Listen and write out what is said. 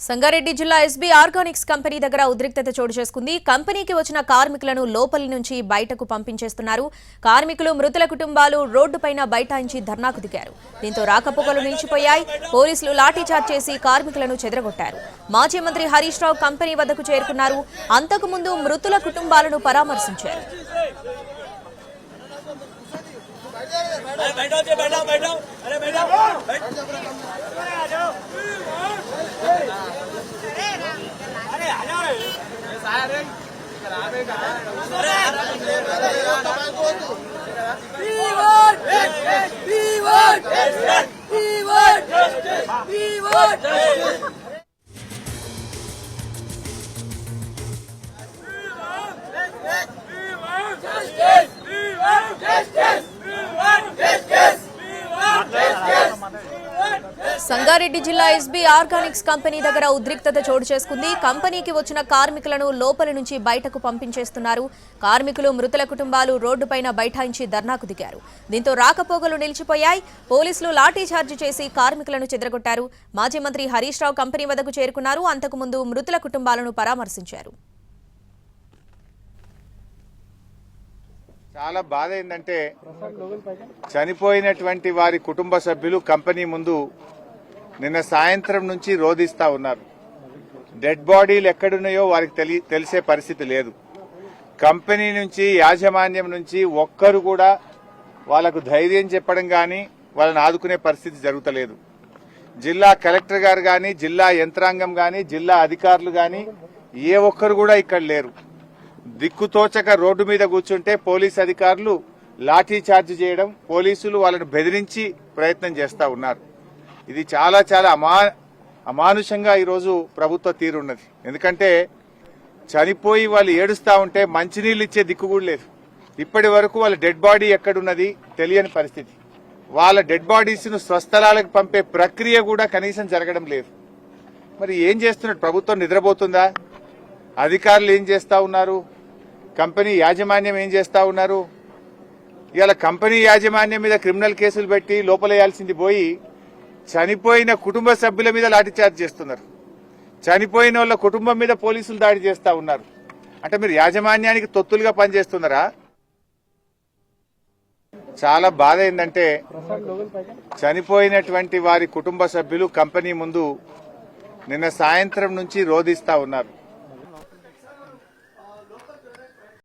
సంగారెడ్డి జిల్లా SB Organics company దగ్గర ఉద్రిక్తత చోటు చేసుకుంది కంపెనీకి వచ్చిన కార్మికులను లోపలి నుంచి బయటకు పంపించేస్తున్నారు కార్మికులు మృతుల కుటుంబాలు రోడ్డుపైన బైఠాయించి ధర్నాకు దిగారు దీంతో రాకపోకలు నిలిచిపోయాయి పోలీసులు లాఠీచార్జ్ చేసి కార్మికులను చెదరగొట్టారు మాజీ మంత్రి హరీష్ రావు కంపెనీ వద్దకు చేరుకున్నారు అంతకుముందు మృతుల కుటుంబాలను పరామర్శించారు अरे बैठो जी बैठो बैठो अरे बैठो बैठ Keyword! Keyword! Keyword! Keyword! Sangareddy జిల్లా ఎస్బీ ఆర్గానిక్స్ కంపెనీ దగ్గర ఉద్రిక్తత చోటు చేసుకుంది. కంపెనీకి వచ్చిన కార్మికులను లోపలి నుంచి బయటకు పంపించేస్తున్నారు. కార్మికులు మృతుల కుటుంబాలు రోడ్డుపైన బైఠాయించి ధర్నాకు దిగారు. దీంతో రాకపోకలు నిలిచిపోయాయి. పోలీసులు లాఠీచార్జ్ చేసి కార్మికులను చెదరగొట్టారు. మాజీ మంత్రి హరీష్ రావు కంపెనీ వద్దకు చేరుకున్నారు. అంతకుముందు మృతుల కుటుంబాలను పరామర్శించారు. చాలా బాధ ఏంటంటే చనిపోయినటువంటి వారి కుటుంబ సభ్యులు కంపెనీ ముందు నిన్న సాయంత్రం నుంచి రోధిస్తా ఉన్నారు. డెడ్ బాడీలు ఎక్కడున్నాయో వారికి తెలి తెలిసే పరిస్థితి లేదు. కంపెనీ నుంచి యాజమాన్యం నుంచి ఒక్కరు కూడా వాళ్ళకు ధైర్యం చెప్పడం కానీ వాళ్ళని ఆదుకునే పరిస్థితి జరుగుతలేదు. జిల్లా కలెక్టర్ గారు కానీ జిల్లా యంత్రాంగం కానీ జిల్లా అధికారులు కానీ ఏ ఒక్కరు కూడా ఇక్కడ లేరు. దిక్కుతోచక రోడ్డు మీద కూర్చుంటే పోలీస్ అధికారులు లాఠీ చార్జ్ చేయడం పోలీసులు వాళ్ళని బెదిరించి ప్రయత్నం చేస్తా ఉన్నారు. ఇది చాలా చాలా అమా అమానుషంగా ఈరోజు ప్రభుత్వ తీరున్నది. ఎందుకంటే చనిపోయి వాళ్ళు ఏడుస్తూ ఉంటే మంచినీళ్ళు ఇచ్చే దిక్కు కూడా లేదు. ఇప్పటి వరకు వాళ్ళ డెడ్ బాడీ ఎక్కడున్నది తెలియని పరిస్థితి. వాళ్ళ డెడ్ బాడీస్ను స్వస్థలాలకు పంపే ప్రక్రియ కూడా కనీసం జరగడం లేదు. మరి ఏం చేస్తున్నట్టు ప్రభుత్వం నిద్రపోతుందా? అధికారులు ఏం చేస్తూ ఉన్నారు? కంపెనీ యాజమాన్యం ఏం చేస్తూ ఉన్నారు? ఇవాళ కంపెనీ యాజమాన్యం మీద క్రిమినల్ కేసులు పెట్టి లోపలేయాల్సింది పోయి చనిపోయిన కుటుంబ సభ్యుల మీద లాఠీచార్జ్ చేస్తున్నారు. చనిపోయిన వాళ్ళ కుటుంబం మీద పోలీసులు దాడి చేస్తా ఉన్నారు. అంటే మీరు యాజమాన్యానికి తొత్తులుగా పనిచేస్తున్నారా? చాలా బాధ ఏంటంటే చనిపోయినటువంటి వారి కుటుంబ సభ్యులు కంపెనీ ముందు నిన్న సాయంత్రం నుంచి రోధిస్తా ఉన్నారు.